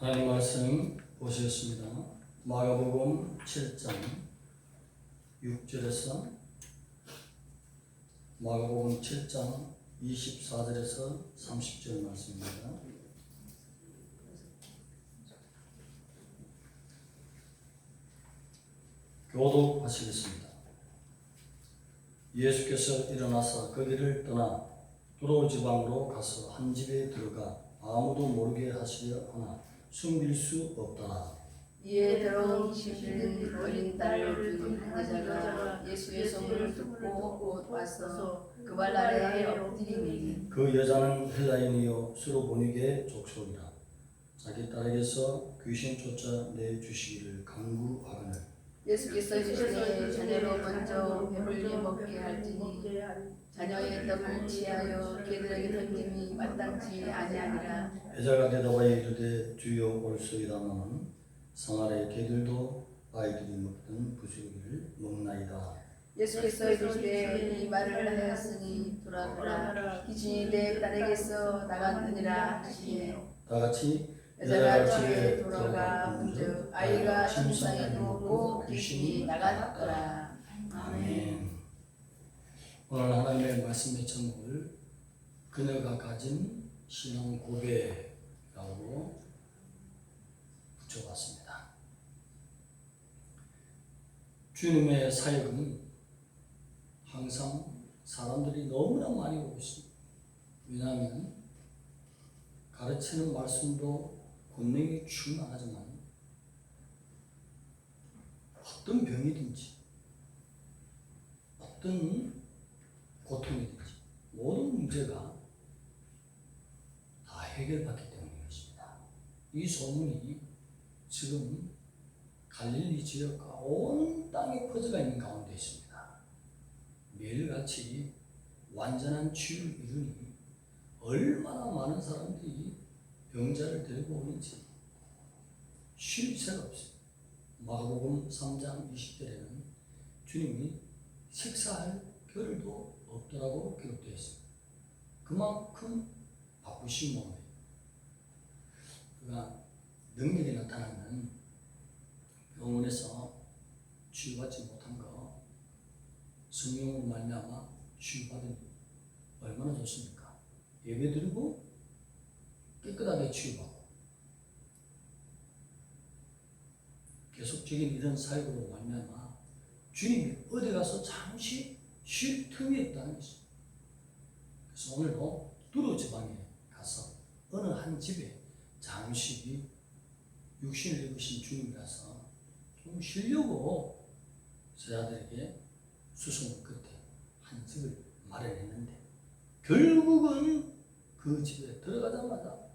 하나님 말씀 보셨습니다. 마가복음 7장 6절에서 마가복음 7장 24절에서 30절 말씀입니다. 교독하시겠습니다. 예수께서 일어나서 거기를 떠나 두로 지방으로 가서 한 집에 들어가 아무도 모르게 하시려 하나 숨길 수 없더라. 이에 들어온 집은 어린 딸을 둔 여자가 예수의 소문을 듣고 곧 와서 그발 아래에 엎드리니 그 여자는 헬라인이요 수로 보니게 족속이라 자기 딸에게서 귀신 쫓아 내 주시기를 강구하거늘 예수께서 주시되 자녀로 먼저 배불리 먹게 할지니 자녀의 떡을 취하여 개들에게 던짐이 마땅치 아니하니라. 여자가 대답하여 이르되 주여 올소이다마는 성아래 개들도 아이들이 먹던 부스러기를 먹나이다. 예수께서 이르시되 이 말을 하였으니 돌아가라. 귀신이 내 딸에게서 나갔느니라 하시니 다 같이 여자가 집에 돌아가 본즉 아이가 침상에 누웠고 귀신이 나갔더라. 아멘. 오늘 하나님의 말씀의 제목을 그녀가 가진 신앙 고백이라고 붙여봤습니다. 주님의 사역은 항상 사람들이 너무나 많이 오고 있습니다. 왜냐하면 가르치는 말씀도 권능이 충만하지만 어떤 병이든지 어떤 고통이든지 모든 문제가 다 해결받기 때문인 것입니다. 이 소문이 지금 갈릴리 지역과 온 땅에 퍼져가 있는 가운데 있습니다. 매일같이 완전한 치유를 이루니 얼마나 많은 사람들이 병자를 데리고 오는지 쉴 새가 없습니다. 마가복음 3장 20절에는 주님이 식사할 겨를도 없더라고 기록되어 있습니다. 그만큼 바쁘신 몸에 그가 능력이 나타나면 병원에서 치유받지 못한 거 성령으로 말미암아 치유받으니 얼마나 좋습니까? 예배드리고 깨끗하게 치유받고 계속적인 이런 사역으로 말미암아 주님이 어디 가서 잠시 쉴 틈이 없다는 것입니다. 그래서 오늘도 두루 지방에 가서 어느 한 집에 잠시 육신을 입으신 주님이라서 좀 쉬려고 제자들에게 수송 끝에 한 집을 마련했는데 결국은 그 집에 들어가자마자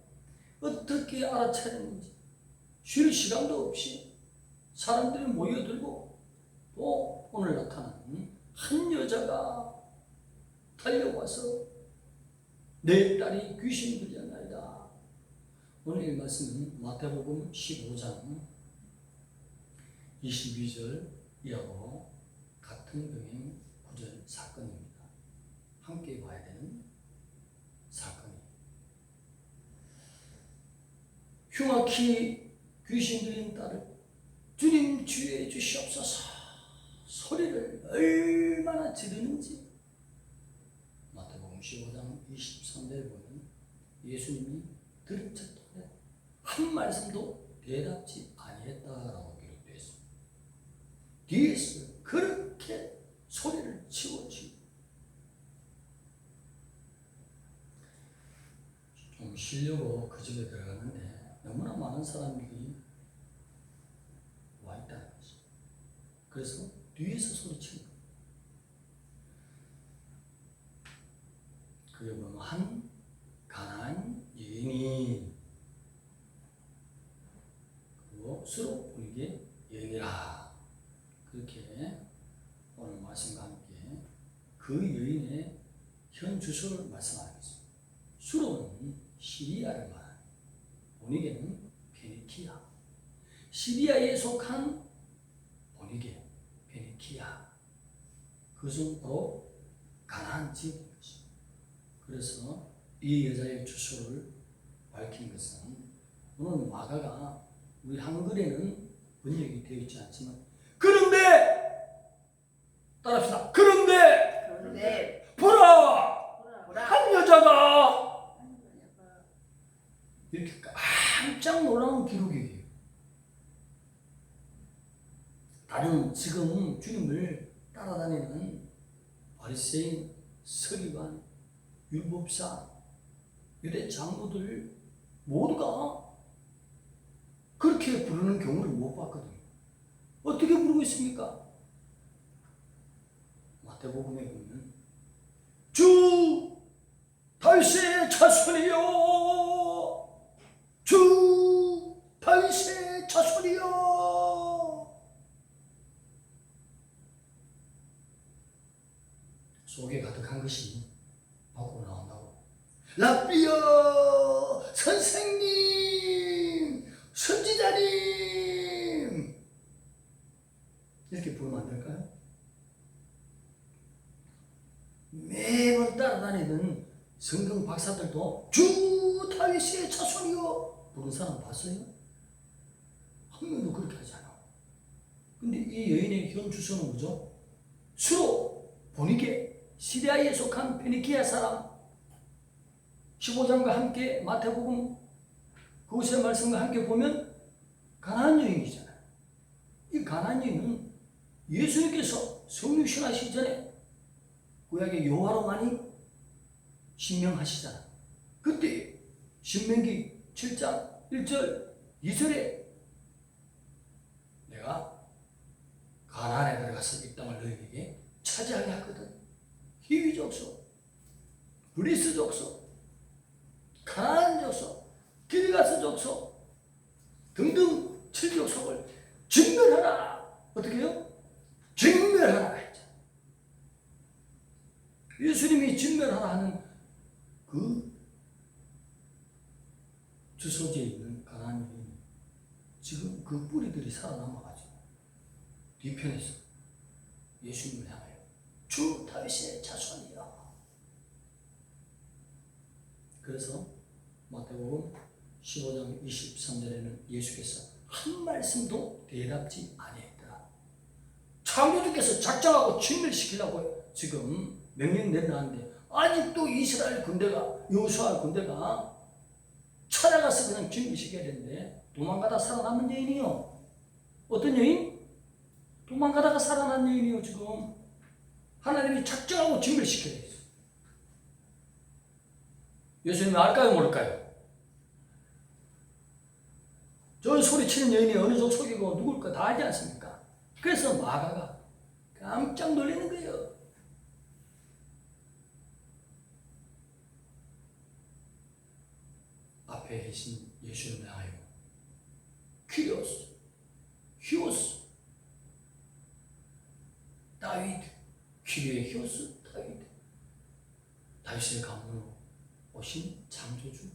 어떻게 알아차렸는지 쉴 시간도 없이 사람들이 모여들고 또 오늘 나타난 한 여자가 달려와서 내 딸이 귀신 들렸나이다. 오늘 이 말씀은 마태복음 15장 22절 이하고 같은 병행 구절 사건입니다. 함께 봐야 되는 사건이에요. 흉악히 귀신 들린 딸을 주님 주의해 주시옵소서. 소리를 얼마나 지르는지. 마태복음 15장 23절에 보면 예수님이 들은 척도 한 말씀도 대답지 아니했다라고 기록되어 있습니다. 뒤에서 그렇게 소리를 치고치고. 좀 쉬려고 그 집에 들어갔는데 너무나 많은 사람들이 와 거죠. 그래서 뒤에서 소리치는 거예요. 그게 뭐한 가난 여인이 수로 분에게 여인이라 그렇게 오늘 말씀과 함께 그 여인의 현 주소를 말씀하겠습니다. 수로는 시리아를 말하는 본익에는 페니키아 시리아에 속한 본익에 페니키아 그것은 바로 가나안 지역인 것입니다. 그래서 이 여자의 주소를 밝힌 것은 오늘 마가가 우리 한글에는 번역이 되어 있지 않지만 그런데 따라합시다. 그런데 그런데 보라 보라 한 여자가 이렇게 깜짝 놀라운 기록이에요. 다른 지금 주님을 따라다니는 바리새인, 서기관, 율법사, 유대 장로들 모두가 그렇게 부르는 경우를 못 봤거든요. 어떻게 부르고 있습니까? 마태복음에 보면 주 다윗의 자손이여 주 다윗의 자손이여. 속에 가득한 것이 밖으로 나온다고. 라비어 선생님 선지자님. 이렇게 부르면 안 될까요? 매번 따라다니던 성경 박사들도 주 다윗의 자손이여 부른 사람 봤어요? 한 명도 그렇게 하지 않아. 근데 이 여인의 현 주소는 뭐죠? 수로 보니게 시리아에 속한 페니키아 사람 15장과 함께 마태복음 그곳의 말씀과 함께 보면 가나안 여인이잖아요. 이 가나안 여인은 예수님께서 성육신 하시기 전에 구약의 여호와로 많이 신명하시잖아. 그때 신명기 7장 1절 2절에 내가 가나안에 들어가서 이 땅을 너희에게 차지하게 하거든. 히위 족속, 브리스 족속, 가나안 족속, 길가스 족속 등등 칠족속을 진멸하라. 어떻게 해요? 진멸하라 했죠. 예수님이 진멸하라 하는 그 주소지에 있는 가나안이 지금 그 뿌리들이 살아남아가지고 뒤편에서 예수님을 향하여 주 다윗의 자손이야. 그래서 마태복음 15장 23절에는 예수께서 한 말씀도 대답지 아니했더라. 창조주께서 작정하고 진멸시키려고 지금 명령 내려놨는데 아직도 이스라엘 군대가 여호수아 군대가 찾아가서 그냥 진멸시켜야 되는데 도망가다 살아남은 여인이요. 어떤 여인? 도망가다가 살아난 여인이요 지금 하나님이 작정하고 진멸시켜야 했어. 예수님이 알까요 모를까요? 저 소리치는 여인이 어느 족 속이고 누굴까 다 알지 않습니까? 그래서 마가가 깜짝 놀라는 거예요. 앞에 계신 예수님을 하여 키리오스, 히오스, 다윗, 키리의 히오스, 다윗, 다윗의 가문으로 오신 창조주,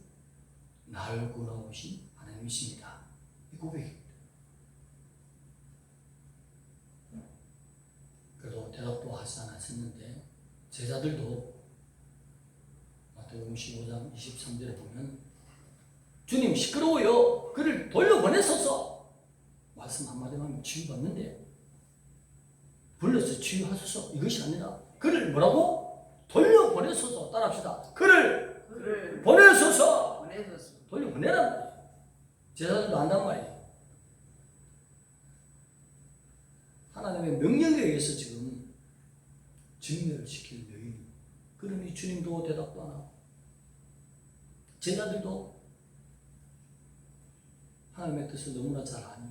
나를 구원하신 하나님이십니다. 이 고백입니다. 그래도 대답도 하지 않았었는데 제자들도 마태복음 15장 23절에 보면 주님 시끄러워요. 그를 돌려보내소서. 말씀 한마디만 하면 치유받는데 불러서 치유하소서. 이것이 아니라 그를 뭐라고? 돌려보내소서. 따라합시다. 그를 그를 보내소서. 보내소서 말이에요. 제자들도 안단 말이에요. 하나님의 명령에 의해서 지금 증명을 시키는 여인이 그러니 주님도 대답도 안 하고 제자들도 하나님의 뜻을 너무나 잘 아니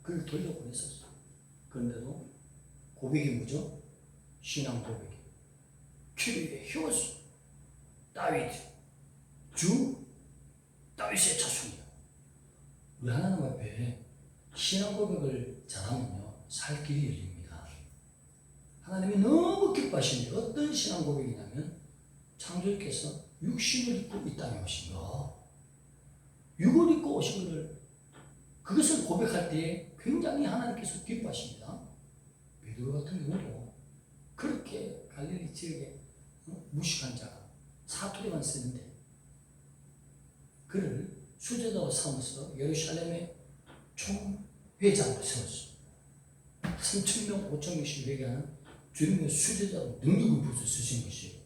그를 돌려보냈었어. 그런데도 고백이 뭐죠? 신앙 고백이. 키리의 히오스 다윗 주 다윗의 자손이야. 우리 하나님 앞에 신앙 고백을 잘하면요 살 길이 열립니다. 하나님이 너무 기뻐하시는 게 어떤 신앙 고백이냐면 창조주께서 육신을 입고 이 땅에 오신 거, 육을 입고 오신 것을 그것을 고백할 때 굉장히 하나님께서 기뻐하십니다. 베드로 같은 경우도 그렇게 갈릴리 지역에 어? 무식한 자가 사투리만 쓰는데 그를 수제자로 삼아서 예루살렘의 총회장을 세웠어. 3천 명, 5천 명씩 회개하는 주님의 수제자로 능력을 부어 쓰신 것이에요.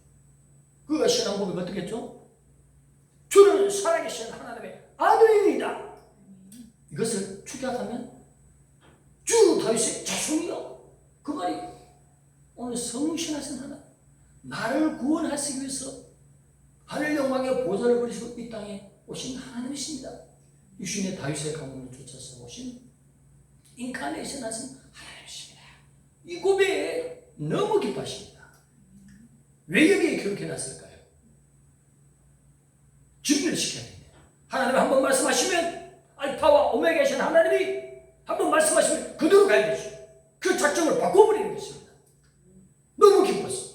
그가 신앙 고백 어떻게 했죠? 주는 살아계신 하나님의 아들입니다. 이것을 축약하면 주 다윗의 자손이요. 그 말이 오늘 성신하신 하나 나를 구원하시기 위해서 하늘 영광의 보좌를 버리시고 이 땅에 오신 하나님이십니다. 육신의 다윗의 가문을 쫓아서 오신 인카네이션 하신 하나님이십니다. 이 고백에 너무 기뻐하십니다. 왜 여기에 기록해 놨을까요? 증명시켜야 됩니다. 하나님이 한번 말씀하시면 알파와 오메가이신 하나님이 한 번 말씀하시면 그대로 가야 되죠. 그 작정을 바꿔버리는 것입니다. 너무 기뻤어.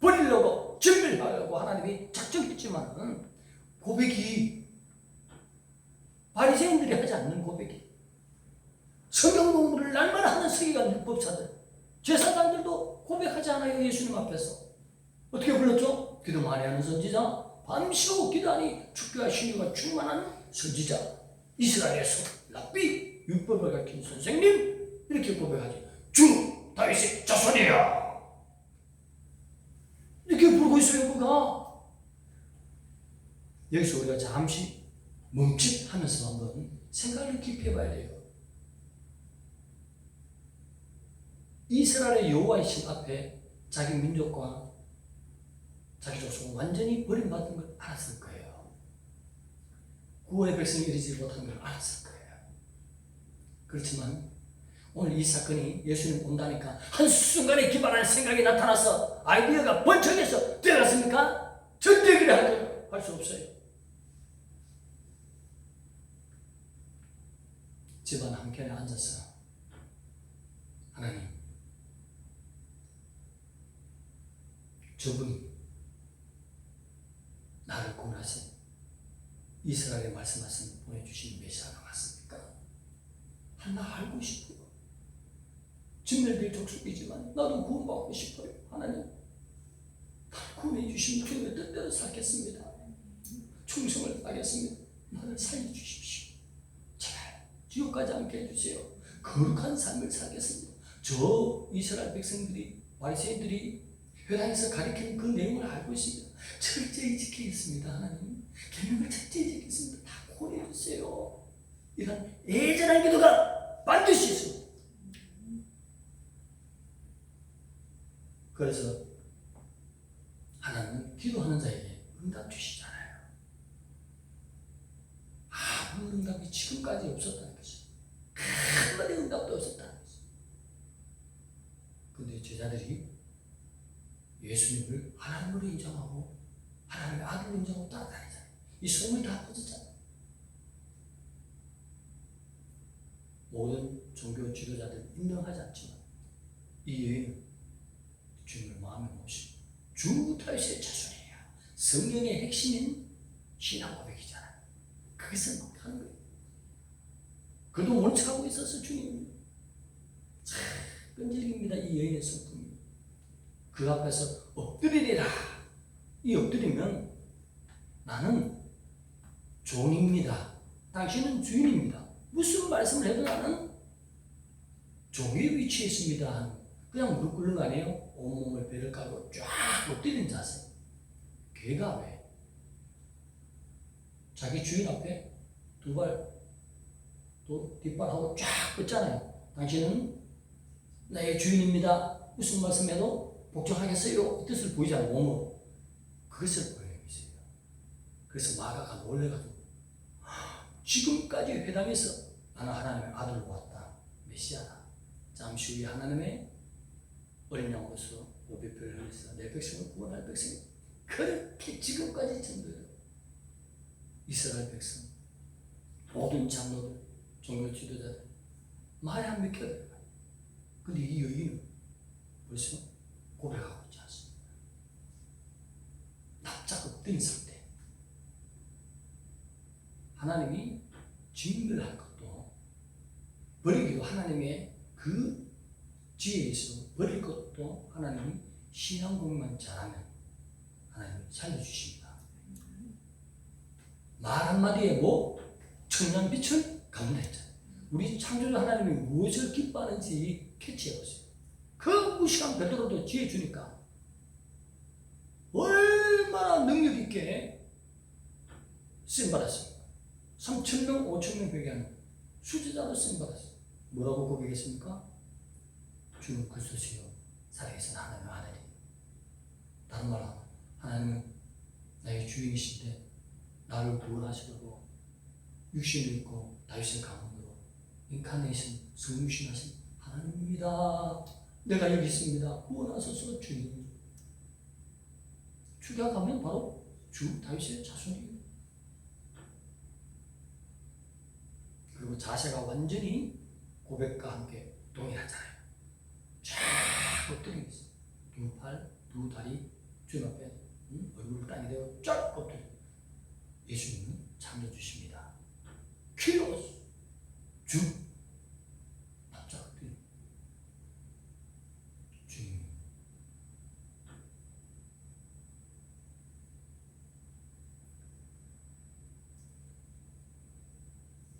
버리려고 증명하려고 하나님이 작정했지만 고백이 바리새인들이 하지 않는 고백이 성경 공부를 날마다 하는 서기관 율법사들 제사장들도 고백하지 않아요 예수님 앞에서 어떻게 불렀죠? 기도 많이 하는 선지자 밤새워 기도하니 축교와 신유가 충만한 선지자 이스라엘에서 랍비 율법을 가르친 선생님 이렇게 고백하지. 주 다윗의 자손이야. 이렇게 부르고 있어요 그가. 여기서 우리가 잠시 멈칫하면서 한번 생각을 깊이 해봐야 돼요. 이스라엘의 여호와이신 앞에 자기 민족과 자기 족속은 완전히 버림받은 걸 알았을 거예요. 구원의 백성이 이르지 못한 걸 알았을 거예요. 그렇지만 오늘 이 사건이 예수님 온다니까 한순간에 기발한 생각이 나타나서 아이디어가 번쩍해서 되어갔습니까? 절대 그래 할수 없어요. 집안 한켠에 앉아서 하나님 저분이 나를 구원하신 이스라엘에 말씀하신 보내주신 메시아가 맞습니까? 하나 알고 싶어요. 진멸될 족속이지만 나도 구원받고 싶어요. 하나님 구원해 주신 주님의 뜻대로 살겠습니다. 충성을 다하겠습니다. 나를 살려 주십시오. 제발 지옥 가지 않게 해주세요. 거룩한 삶을 살겠습니다. 저 이스라엘 백성들이 바리새인들이 회당에서 가리키는 그 내용을 알고 있습니다. 철저히 지키겠습니다, 하나님. 계명을 철저히 지키겠습니다. 다 구원해 주세요. 이런 애절한 기도가 반드시 있습니다. 그래서 하나님은 기도하는 자에게 응답 주시잖아요. 아무 응답이 지금까지 없었다는 것이. 한마디 응답도 없었다는 것이. 근데 제자들이 예수님을 하나님으로 인정하고 하나님의 아들로 인정하고 따라다니잖아요. 이 소문이 다 퍼졌잖아요. 모든 종교 지도자들 인정하지 않지만 이 여인은 주님을 마음에 모시고 주 다윗의 자손이에요. 성경의 핵심인 신앙 고백이잖아요. 그것을 막 하는 거예요. 그도 원칙하고 있어서 주님 참 끈질깁니다. 이 여인의 성품이. 그 앞에서 엎드리리라. 이 엎드리면 나는 종입니다. 당신은 주인입니다. 무슨 말씀을 해도 나는 종의 위치에 있습니다. 그냥 무릎 꿇는 거 아니에요? 온몸을 배를 깔고 쫙 엎드리는 자세. 걔가 왜? 자기 주인 앞에 두 발, 또 뒷발하고 쫙 뻗잖아요. 당신은 나의 주인입니다. 무슨 말씀해도 복종하겠어요? 이 뜻을 보이잖아요. 몸으로. 그것을 보여요. 그래서 마가가 놀래가지고 지금까지 회당에서 나는 하나님의 아들로 왔다. 메시아다. 잠시 후에 하나님의 어린 양으로서 오비표를 흘려서 내 백성을 구원할 백성이 그렇게 지금까지 전도해요. 이스라엘 백성, 모든 장로들, 종교 지도자들 말이 안 믿겨요. 근데 이 여인은 벌써 고백하고 있지 않습니다. 납작 엎드린 상태. 하나님이 증명할 것도 버리기도 하나님의 그 지혜에서 버릴 것도 하나님이 신앙 공만 잘하면 하나님이 살려주십니다. 말 한마디에 뭐 갖는다 했잖아요. 우리 창조주 하나님이 무엇을 기뻐하는지 캐치해보세요. 그 무식한 베드로도 지혜 주니까 얼마나 능력 있게 쓰임 받았습니까? 3천 명, 5천 명 회개하는 수제자로 쓰임 받았어요. 뭐라고 고백했습니까? 주는 그리스도시요 살아계신 하나님의 아들이. 다른 말로 하나님은 나의 주인이신데 나를 구원하시려고 육신을 입고 다윗의 가문으로 인카네이션 성육신하신 하나님입니다. 내가 여기 있습니다. 구원하소서 주님. 가면 바로 주 다윗의 자손이에요. 그리고 자세가 완전히 고백과 함께 동일하잖아요. 쫙 엎드리고 있어요. 두 팔, 두 다리 주님 앞에 응? 얼굴을 땅에 대고 쫙 엎드려. 예수님은 창조주십니다. 키로스 주 납작 엎드려. 주님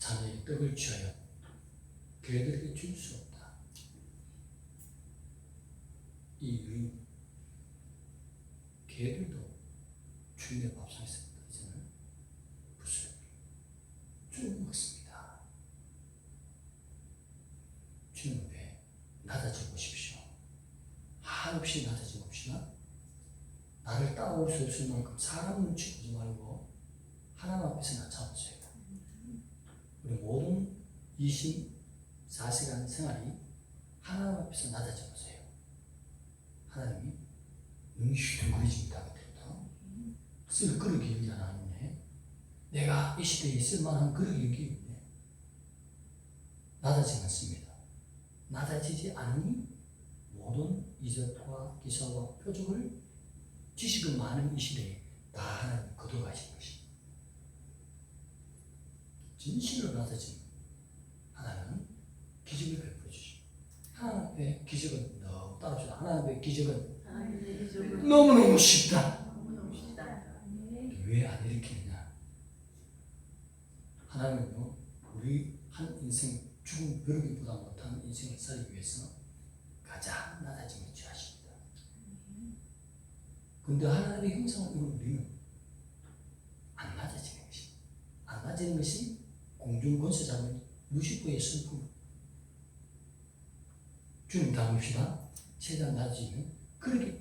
자녀의 떡을 취하여 그들에게 줄 수 없다. 이 의인 개들도 주인의 밥상에서 이제는 붓을 쭉 먹습니다. 주님 왜 낮아져 보십시오. 한없이 낮아져 봅시다. 나를 따라올 수 없을 만큼 사람 눈치 보지 말고 하나님 앞에서 낮춰보세요. 모든 24시간 생활이 하나님 앞에서 낮아져 보세요. 하나님이 능시둥그러집니다. 그때부터 쓸 그릇이 하나 있네. 내가 이 시대에 쓸만한 그릇이 여기 있네. 낮아지지 않습니다. 낮아지지 않으니 모든 이적과 기사와 표적을 지식은 많은 이 시대에 다 거둬가신 것입니다. 진실로 낮아진 하나님은 기적을 베풀어 주시고 하나님 앞에 기적은 너무 따라주다 하나님 앞에 기적은 너무너무 쉽다. 왜 안 일으키느냐? 하나님은요 우리 한 인생 죽은 벼룩이보다 못한 인생을 살기 위해서 가장 낮아짐을 취하십니다. 근데 하나님의 형상을 우리는 안 낮아지는 것이 안 낮아지는 것이 공중 권세 잡은 루시퍼의 슬픔. 주님 닮읍시다. 최대한 낮아지면 그렇게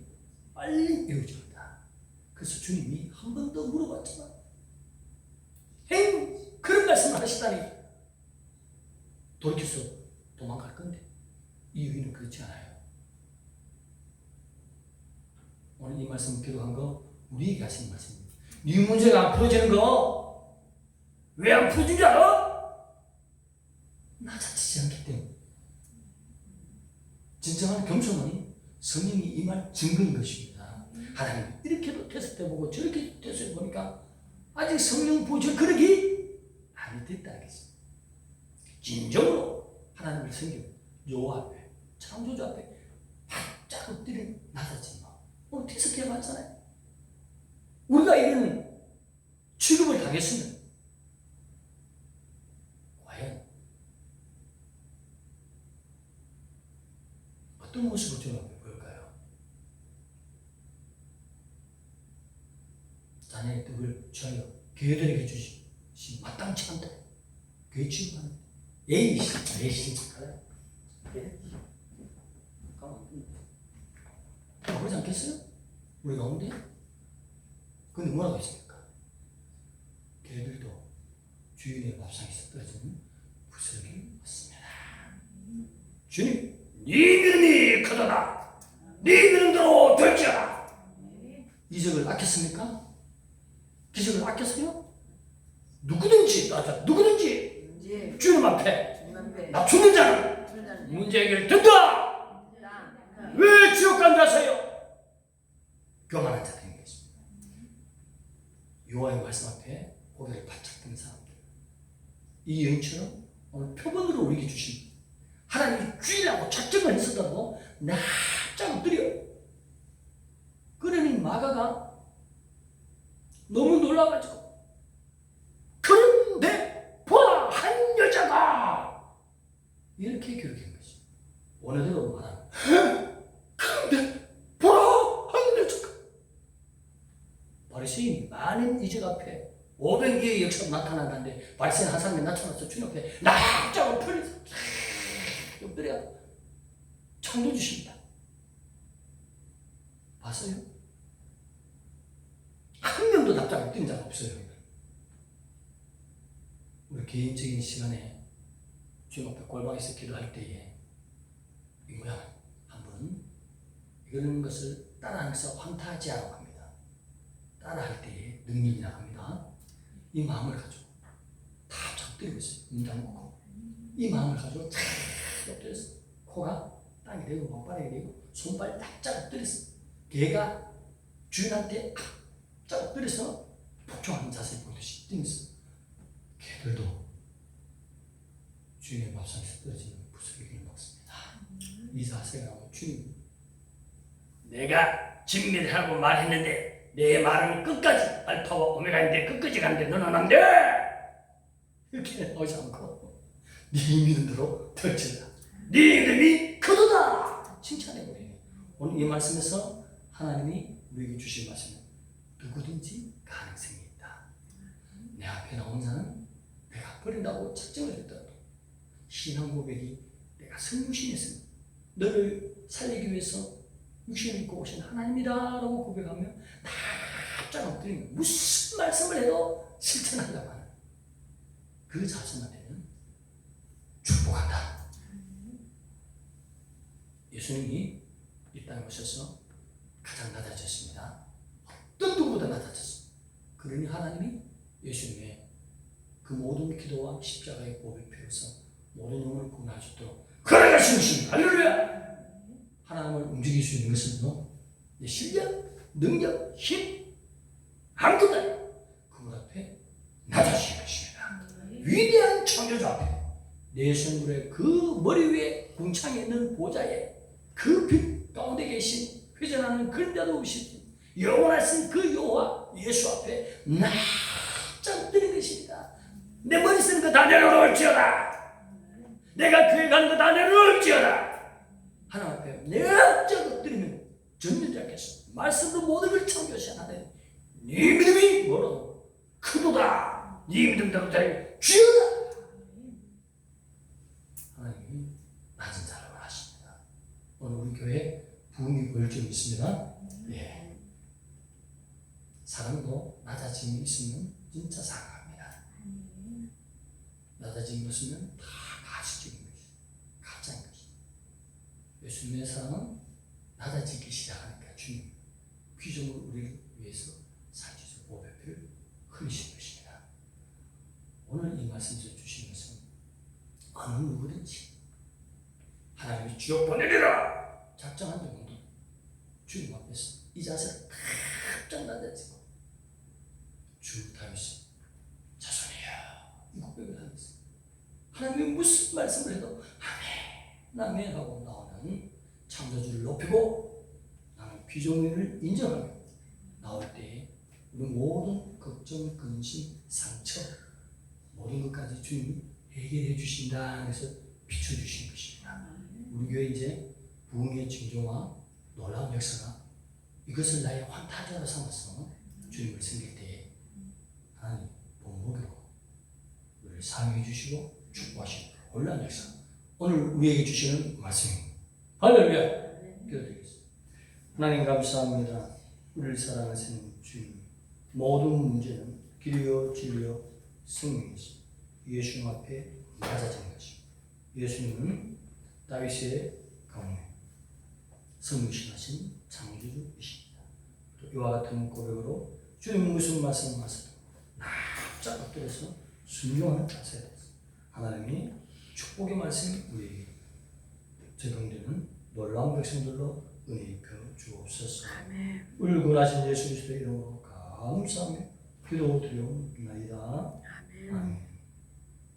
빨리 이루어집니다 그래서 주님이 한 번 더 물어봤지만 에이 그런 말씀을 하시다니. 돌이켜서 도망갈 건데 이 여인은 그렇지 않아요. 오늘 이 말씀 기록한 거 우리에게 하시는 말씀입니다. 네 문제가 안 풀어지는 거 왜안 풀어진 줄 알아? 낮아지지 않기 때문에 진정한 겸손은 성령이 임할 증거인 것입니다 하나님 이렇게도 테스트 해보고 저렇게 테스트 해보니까 아직 성령 보실 그러기 안 됐다 하겠습니다. 진정으로 하나님을 섬기고 요 앞에 창조주 앞에 바짝 엎드린 낮아진 마음 오늘 테스트 해봤잖아요. 우리가 이런 취급을 당했으면 과연 어떤 주님 앞에 보일까요? 자녀의 떡을 취하여 교회들에게 주시 마땅치 않다. 교회 취급하는 씨, 그래. 그래. 가만. 그러지 않겠어요? 우리 가운데? 근데 뭐라고 했습니까? 교회들도 주인의 밥상에서 떨어지는 부스러기 맞습니다. 주님, 네 믿음이 크도다. 네 믿음대로 될지어다. 이적을 아꼈습니까? 기적을 아꼈어요? 누구든지 맞아 누구든지 문제 주님 앞에 나 죽는 자는 문제 해결 된다 왜 지옥 간다세요? 교만한 자들인 것입니다 요하의 말씀 앞에 고개를 바짝 드는 사람들 이 여인처럼 오늘 표본으로 우리에게 주신 하나님이 쥐라고 작정을 했었다고 납작 엎드려. 그러니 마가가 너무 놀라가지고 그런데 보아 한 여자가 이렇게 교육한 것이. 오늘대로 말하는 그런데 보라 한 여자가. 바리새인 많은 이적 앞에 500개의 역사가 나타난다는데 바리새인 한 사람이 나타나서 주님 앞에 납작 엎드려 엎드려 창조 주십니다. 봤어요? 한 명도 납작을 뛴적 없어요. 우리 개인적인 시간에 주님 앞에 골방에서 기도할 때에 이 모양 한 분은 이런 것을 따라하면서 환타지하라고 합니다. 따라할 때에 능력이 나갑니다. 이 마음을 가지고 다 적들고 있어요. 눈 감고 이 마음을 가지고 쫙 엎드렸어. 코가 땅에 대고 목발에 대고 손발 납작 엎드렸어. 개가 주인한테 납작 엎드려서 복종하는 자세를 보듯이 뛰면서 개들도 주인의 밥상에서 떨어지는 부스러기를 먹습니다. 이 자세가 주님 내가 진미하고 말했는데 내 말은 끝까지 알파와 오메가인데 끝까지 간데 너는 안 돼! 이렇게 나오지 않고 네 믿는 대로 펼쳐라 네 믿음이 그도다! 칭찬해 버려요 오늘 이 말씀에서 하나님이 우리에게 주신 말씀은 누구든지 가능성이 있다 내 앞에 나온 자는 내가 버린다고 작정을 했더라도 신앙 고백이 내가 성육신했습니다 너를 살리기 위해서 육신을 입고 오신 하나님이다라고 고백하면 납작 엎드리면 무슨 말씀을 해도 실천한다고 하는 그 되면 축복한다. 예 수님이 이 땅에 오셔서 가장 낮아졌습니다. 어떤 누구보다 낮아졌습니다. 그러니 하나님이 예수님의 그 모든 기도와 십자가의 보혈 피로서 모든 영혼을 구원하셨도록 그래가 신신 할렐루야 하나님을 움직일 수 있는 것은 뭐? 내 실력, 능력, 힘 아무것도. 그분 앞에 낮아지는 것입니다. 위대한 창조자 앞에 내 성불의 그 머리 위에 궁창에 있는 보좌에 그 빛 가운데 계신 회전하는 그림자도 없이 영원하신 그 여호와 예수 앞에 납작 뜨는 것입니다. 내 머리 쓰는 거 다 내려놓을지어다. 내가 교회 가는 거 다 내려놓을지어다. 하나님 앞에 냅작 엎드리면 않겠어. 말씀으로 모든 걸 창조하신 하나님. 네 믿음이 뭐로? 크도다. 네 믿음대로 될 주여다. 하나님이 낮은 원하십니다. 오늘 우리 교회 부흥이 보일 점 있습니다. 예. 사람도 낮아짐이 있으면 진짜 상합니다. 낮아짐이 없으면 다 가시적인 것이 가짜인 것이. 예수님의 사랑은 낮아지기 시작하니까 주님 귀종을 우리를 위해서 살지수 보배를 흘리신 것입니다. 오늘 이 말씀에서 주신 것은 어느 누구든지 하나님이 지옥 보내리라. 작정한 적도 주님 앞에서 이탁 낮아지고. 주 다윗이 자손이야 이 고백을 하면서 하나님이 무슨 말씀을 해도 아멘 아멘 하고 나오는 창조주를 높이고 나는 비종인을 인정하며 나올 때에 우리 모든 걱정, 근심, 상처 모든 것까지 주님이 해결해 주신다. 그래서 비춰주신 것입니다. 우리 교회 이제 부흥의 징조와 놀라운 역사가 이것을 나의 환타지로 삼아서 주님을 섬길 때에 하나님 본보기로 우리를 사용해 주시고 축복하시고 놀라운 역사 오늘 우리에게 주시는 말씀입니다. 할렐루야 기도드리겠습니다. 하나님 감사합니다. 우리를 사랑하시는 주님 모든 문제는 길이요 진리요 생명이시 예수님 앞에 낮아지는 것입니다. 예수님은 다윗의 가문에 성육신하신 창조주이십니다. 또 이와 같은 고백으로 주님 무슨 말씀하셔도 납작 엎드려서 순종하는 자세가 됐습니다. 하나님이 축복의 말씀 우리에게 적용되는 놀라운 백성들로 은혜 입혀 주옵소서. 울굴하신 예수 그리스도의 이름으로 감사하며 기도드리옵나이다. 아멘.